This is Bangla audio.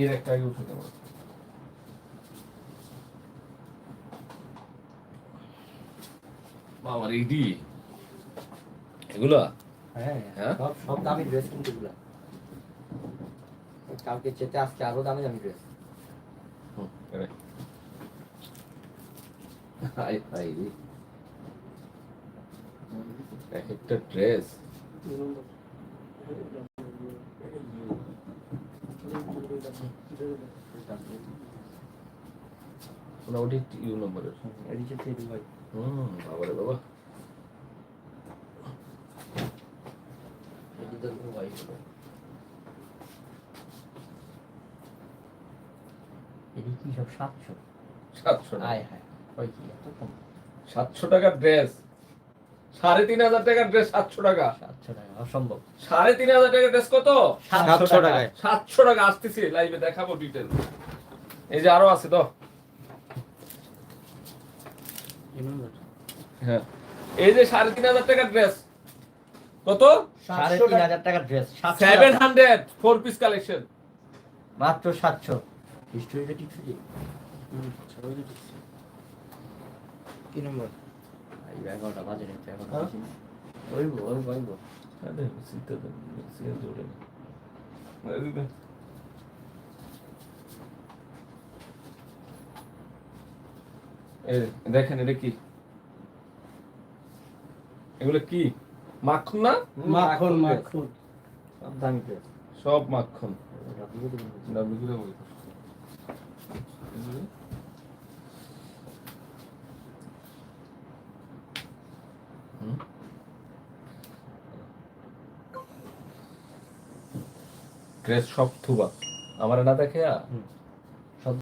এর একটা আগে উঠে দেবো বাবার এইডি এগুলা? হ্যাঁ। হ্যাঁ? সব সব দামি ড্রেস কিন্তু এগুলা। কালকে চেতে আজকে আরও দামি দামি ড্রেস। হাই হাই রে। একটা ড্রেস না ওটি ইউ নম্বরের। এদিকে থেকে ভাই। হুম বাবারে বাবা। এদিকে তো ভাই এদিকে কি সব সাতশো? সাতশো টাকা আয় হায় ওই কি এত কম? সাতশো টাকার ড্রেস সাড়ে তিন হাজার টাকার ড্রেস সাতশো টাকা। সাতশো টাকা অসম্ভব। সাড়ে তিন হাজার টাকার ড্রেস কত? সাতশো টাকায়। সাতশো টাকা আসতেছি লাইভে দেখাবো ডিটেল এই যে আরও আছে তো। হ্যাঁ। এই যে সাড়ে তিন হাজার টাকার ড্রেস কত? সাড়ে তিন হাজার টাকার dress seven hundred four piece collection মাত্র সাতশো। হিস্টোরিটা ঠিক কি নম্বর এগারোটা বাজে নিতে এগারোটা? বাজে ওইব ওইব ওইব দেখেন এটা কি এগুলো কি মাখন না মাখন মাখন সব ড্রেস সব মাখন ড্রেস সব থুবা আমার না দেখে।